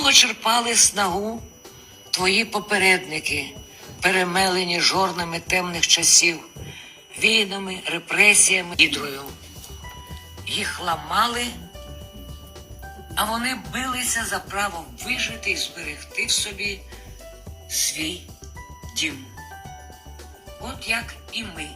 цього черпали снагу твої попередники, перемелені жорнами темних часів, війнами, репресіями, ідрою. Їх ламали, а вони билися за право вижити і зберегти в собі свій дім. От як і ми